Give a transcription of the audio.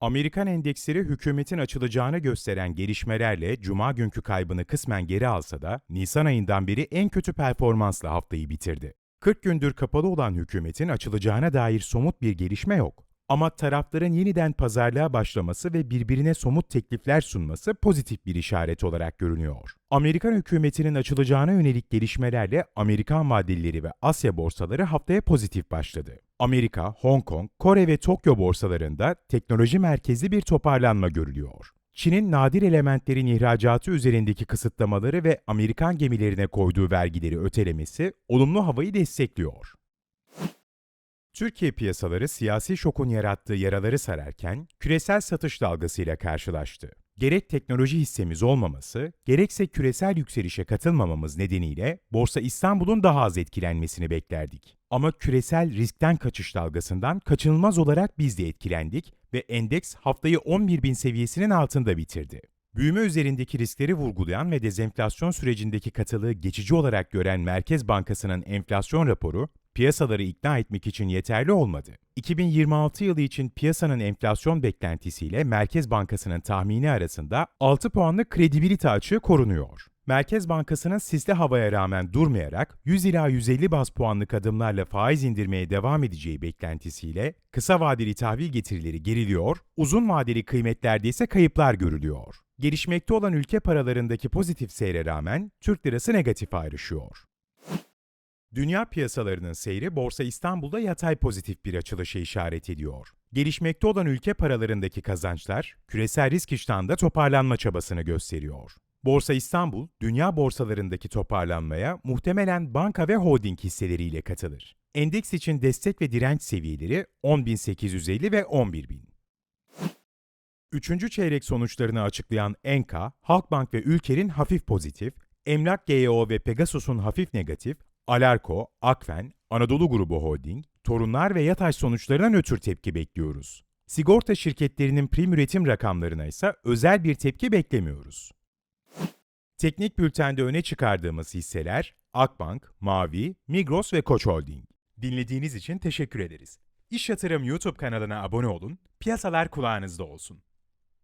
Amerikan endeksleri hükümetin açılacağını gösteren gelişmelerle cuma günkü kaybını kısmen geri alsa da Nisan ayından beri en kötü performansla haftayı bitirdi. 40 gündür kapalı olan hükümetin açılacağına dair somut bir gelişme yok. Ama tarafların yeniden pazarlığa başlaması ve birbirine somut teklifler sunması pozitif bir işaret olarak görünüyor. Amerikan hükümetinin açılacağına yönelik gelişmelerle Amerikan vadelileri ve Asya borsaları haftaya pozitif başladı. Amerika, Hong Kong, Kore ve Tokyo borsalarında teknoloji merkezli bir toparlanma görülüyor. Çin'in nadir elementlerin ihracatı üzerindeki kısıtlamaları ve Amerikan gemilerine koyduğu vergileri ötelemesi olumlu havayı destekliyor. Türkiye piyasaları siyasi şokun yarattığı yaraları sararken küresel satış dalgasıyla karşılaştı. Gerek teknoloji hissemiz olmaması, gerekse küresel yükselişe katılmamamız nedeniyle Borsa İstanbul'un daha az etkilenmesini beklerdik. Ama küresel riskten kaçış dalgasından kaçınılmaz olarak biz de etkilendik ve endeks haftayı 11.000 seviyesinin altında bitirdi. Büyüme üzerindeki riskleri vurgulayan ve dezenflasyon sürecindeki katılığı geçici olarak gören Merkez Bankası'nın enflasyon raporu, piyasaları ikna etmek için yeterli olmadı. 2026 yılı için piyasanın enflasyon beklentisiyle Merkez Bankası'nın tahmini arasında 6 puanlık kredibilite açığı korunuyor. Merkez Bankası'nın sisli havaya rağmen durmayarak 100 ila 150 bas puanlık adımlarla faiz indirmeye devam edeceği beklentisiyle kısa vadeli tahvil getirileri geriliyor, uzun vadeli kıymetlerde ise kayıplar görülüyor. Gelişmekte olan ülke paralarındaki pozitif seyre rağmen Türk lirası negatif ayrışıyor. Dünya piyasalarının seyri Borsa İstanbul'da yatay pozitif bir açılışa işaret ediyor. Gelişmekte olan ülke paralarındaki kazançlar küresel risk iştahında toparlanma çabasını gösteriyor. Borsa İstanbul, dünya borsalarındaki toparlanmaya muhtemelen banka ve holding hisseleriyle katılır. Endeks için destek ve direnç seviyeleri 10.850 ve 11.000. Üçüncü çeyrek sonuçlarını açıklayan Enka, Halkbank ve Ülker'in hafif pozitif, Emlak GEO ve Pegasus'un hafif negatif, Alarko, Akfen, Anadolu Grubu Holding, Torunlar ve Yataş sonuçlarına nötr tepki bekliyoruz. Sigorta şirketlerinin prim üretim rakamlarına ise özel bir tepki beklemiyoruz. Teknik bültende öne çıkardığımız hisseler Akbank, Mavi, Migros ve Koç Holding. Dinlediğiniz için teşekkür ederiz. İş Yatırım YouTube kanalına abone olun, piyasalar kulağınızda olsun.